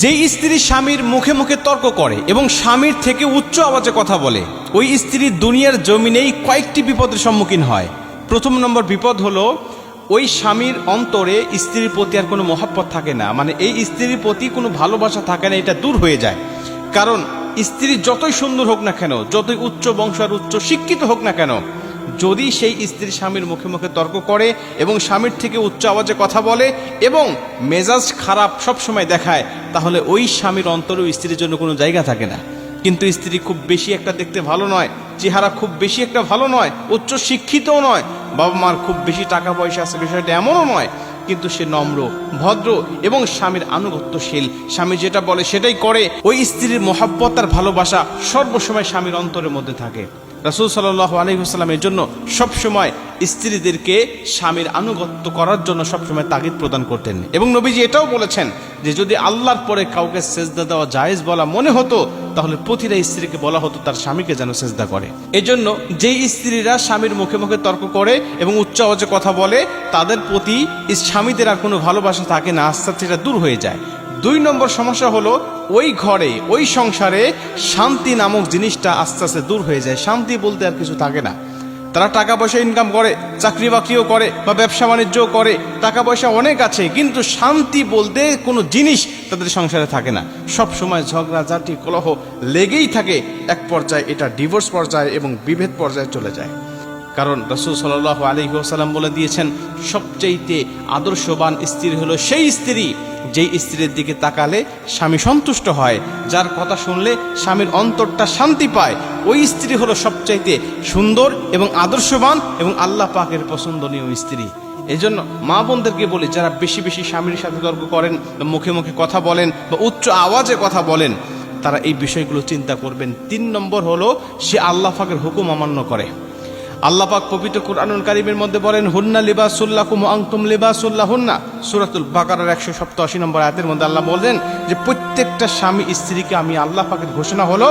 যে স্ত্রী স্বামীর মুখে মুখে তর্ক করে এবং স্বামীর থেকে উচ্চ আওয়াজে কথা বলে, ওই স্ত্রী দুনিয়ার জমিনেই কয়েকটি বিপদের সম্মুখীন হয়। প্রথম নম্বর বিপদ হলো, ওই স্বামীর অন্তরে স্ত্রীর প্রতি আর কোনো মহাব্বত থাকে না। মানে এই স্ত্রীর প্রতি কোনো ভালোবাসা থাকে না, এটা দূর হয়ে যায়। কারণ স্ত্রী যতই সুন্দর হোক না কেন, যতই উচ্চ বংশ আর উচ্চ শিক্ষিত হোক না কেন, যদি সেই স্ত্রী স্বামীর মুখে মুখে তর্ক করে এবং স্বামীর থেকে উচ্চ আওয়াজে কথা বলে এবং মেজাজ খারাপ সব সময় দেখায় তাহলে ওই স্বামীর অন্তরেও স্ত্রীর জন্য কোনো জায়গা থাকে না। কিন্তু স্ত্রী খুব বেশি একটা দেখতে ভালো নয়, চেহারা খুব বেশি একটা ভালো নয় উচ্চ শিক্ষিতও নয়, বাবা মার খুব বেশি টাকা পয়সা আছে, বিষয়টা এমনও নয়, কিন্তু সে নম্র, ভদ্র এবং স্বামীর আনুগত্যশীল। স্বামী যেটা বলে সেটাই করে। ওই স্ত্রীর মহাব্বত আর ভালোবাসা সর্বসময় স্বামীর অন্তরের মধ্যে থাকে। রাসুল সাল্লাহ আলহিহাস্লাম এর জন্য সবসময় স্ত্রীদেরকে স্বামীর আনুগত্য করার জন্য সবসময় তাগিদ প্রদান করতেন। এবং নবীজি এটাও বলেছেন যে যদি আল্লাহর পরে কাউকে সেজদা দেওয়া জায়েজ বলা মনে হতো, তাহলে প্রতিটা স্ত্রীকে বলা হতো তার স্বামীকে যেন সেজদা করে। এজন্য যেই স্ত্রীরা স্বামীর মুখে মুখে তর্ক করে এবং উচ্চ আওয়াজে কথা বলে, তাদের প্রতি স্বামীদের আর কোনো ভালোবাসা থাকে না, আস্তে আস্তে এটা দূর হয়ে যায়। দুই নম্বর সমস্যা হলো ওই ঘরে, ওই সংসারে শান্তি নামক জিনিসটা আস্তে আস্তে দূর হয়ে যায়। শান্তি বলতে আর কিছু থাকে না। তারা টাকা পয়সা ইনকাম করে, চাকরি বাকরিও করে বা ব্যবসা বাণিজ্যও করে টাকা পয়সা অনেক আছে, কিন্তু শান্তি বলতে কোনো জিনিস তাদের সংসারে থাকে না। সব সময় ঝগড়া, ঝাঁটি, কলহ লেগেই থাকে। এক পর্যায়ে এটা ডিভোর্স পর্যায়ে এবং বিভেদ পর্যায়ে চলে যায়। কারণ রসুল সাল্লাহ আলহিহাসাল্লাম বলে দিয়েছেন, সবচাইতে আদর্শবান স্ত্রী হলো সেই স্ত্রী যেই স্ত্রীর দিকে তাকালে স্বামী সন্তুষ্ট হয়, যার কথা শুনলে স্বামীর অন্তরটা শান্তি পায়। ওই স্ত্রী হলো সবচাইতে সুন্দর এবং আদর্শবান এবং আল্লাহ পাকের পছন্দনীয় স্ত্রী। এই জন্য মা বোনদেরকে বলি, যারা বেশি বেশি স্বামীর সাথে তর্ক করেন বা মুখে মুখে কথা বলেন বা উচ্চ আওয়াজে কথা বলেন, তারা এই বিষয়গুলো চিন্তা করবেন। তিন নম্বর হলো, সে আল্লাহ পাকের হুকুম অমান্য করে। আল্লাহ পাক পবিত্র কুরআনুল কারিমের মধ্যে বলেন, হুন্না লিবাসুল্লাকুম আনতুম লিবাসুল্লাহ হুন্না সূরাতুল বাকারার একশো সপ্তাশি নম্বর আয়াতের মধ্যে আল্লাহ বলেন যে প্রত্যেকটা স্বামী স্ত্রীকে আমি আল্লাহ পাকের ঘোষণা হলো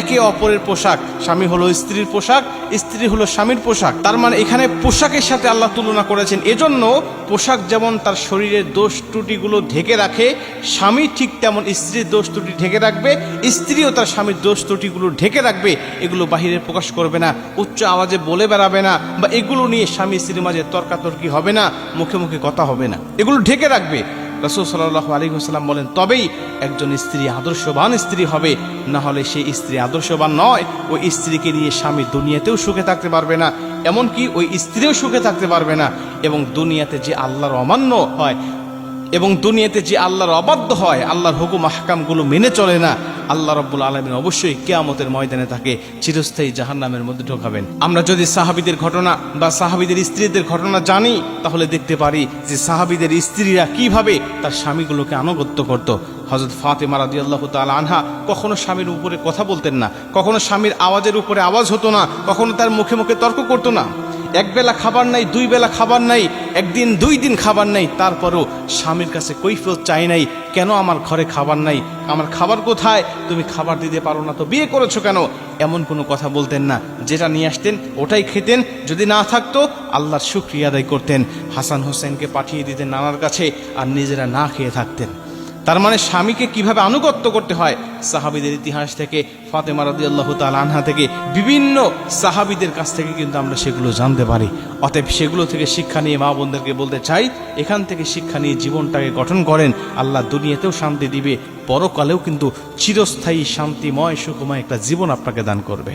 একে অপরের পোশাক। স্বামী হলো স্ত্রীর পোশাক, স্ত্রী হলো স্বামীর পোশাক। তার মানে এখানে পোশাকের সাথে আল্লাহ তুলনা করেছেন। এজন্য পোশাক যেমন তার শরীরের দোষ ত্রুটিগুলো ঢেকে রাখে, স্বামী ঠিক তেমন স্ত্রীর দোষ ত্রুটি ঢেকে রাখবে, স্ত্রীও তার স্বামীর দোষ ত্রুটিগুলো ঢেকে রাখবে, এগুলো বাহিরে প্রকাশ করবে না, উচ্চ আওয়াজে বলে বেড়াবে না বা এগুলো নিয়ে স্বামী স্ত্রীর মাঝে তর্কাতর্কি হবে না, মুখে মুখে কথা হবে না। এগুলো ঢেকে রাখবে। রসুল সাল্লাহ আলী হোসালাম বলেন, তবেই একজন স্ত্রী আদর্শবান স্ত্রী হবে। না হলে সেই স্ত্রী আদর্শবান নয়। ওই স্ত্রীকে নিয়ে স্বামী দুনিয়াতেও সুখে থাকতে পারবে না। এমনকি ওই স্ত্রীও সুখে থাকতে পারবে না। এবং দুনিয়াতে যে আল্লাহর অমান্য হয় এবং দুনিয়াতে যে আল্লাহর অবাধ্য হয়, আল্লাহর হুকুম, আহকামগুলো মেনে চলে না। আল্লাহ রব্বুল আলমিন অবশ্যই কেয়ামতের ময়দানে তাকে চিরস্থায়ী জাহান্নামের মধ্যে ঢোকাবেন। আমরা যদি সাহাবিদের ঘটনা বা সাহাবিদের স্ত্রীদের ঘটনা জানি, তাহলে দেখতে পারি যে সাহাবিদের স্ত্রীরা কীভাবে তার স্বামীগুলোকে আনুগত্য করত। হজরত ফাতেমা রাদি আল্লাহ তাল আনহা কখনো স্বামীর উপরে কথা বলতেন না, কখনো স্বামীর আওয়াজের উপরে আওয়াজ হতো না, কখনো তার মুখে মুখে তর্ক করতো না। এক বেলা খাবার নাই, দুই বেলা খাবার নাই, একদিন, দুই দিন খাবার নাই, তারপরও স্বামীর কাছে কৈফিয়ত চাই নাই, কেন আমার ঘরে খাবার নাই? আমার খাবার কোথায়? তুমি খাবার দিতে পারো না তো বিয়ে করেছ কেন? এমন কোনো কথা বলতেন না। যেটা নিয়ে আসতেন, ওটাই খেতেন। যদি না থাকতো, আল্লাহর শুক্রিয়া আদায় করতেন। হাসান হোসেনকে পাঠিয়ে দিতেন নানার কাছে, আর নিজেরা না খেয়ে থাকতেন। তার মানে স্বামীকে কীভাবে আনুগত্য করতে হয়? সাহাবিদের ইতিহাস থেকে, ফাতেমা রাদি আল্লাহ আনহা থেকে, বিভিন্ন সাহাবিদের কাছ থেকে কিন্তু আমরা সেগুলো জানতে পারি। অতএব সেগুলো থেকে শিক্ষা নিয়ে মা বোনদেরকে বলতে চাই, এখান থেকে শিক্ষা নিয়ে জীবনটাকে গঠন করেন। আল্লাহ দুনিয়াতেও শান্তি দিবে, পরকালেও কিন্তু চিরস্থায়ী, শান্তিময়, সুখময় একটা জীবন আপনাকে দান করবে।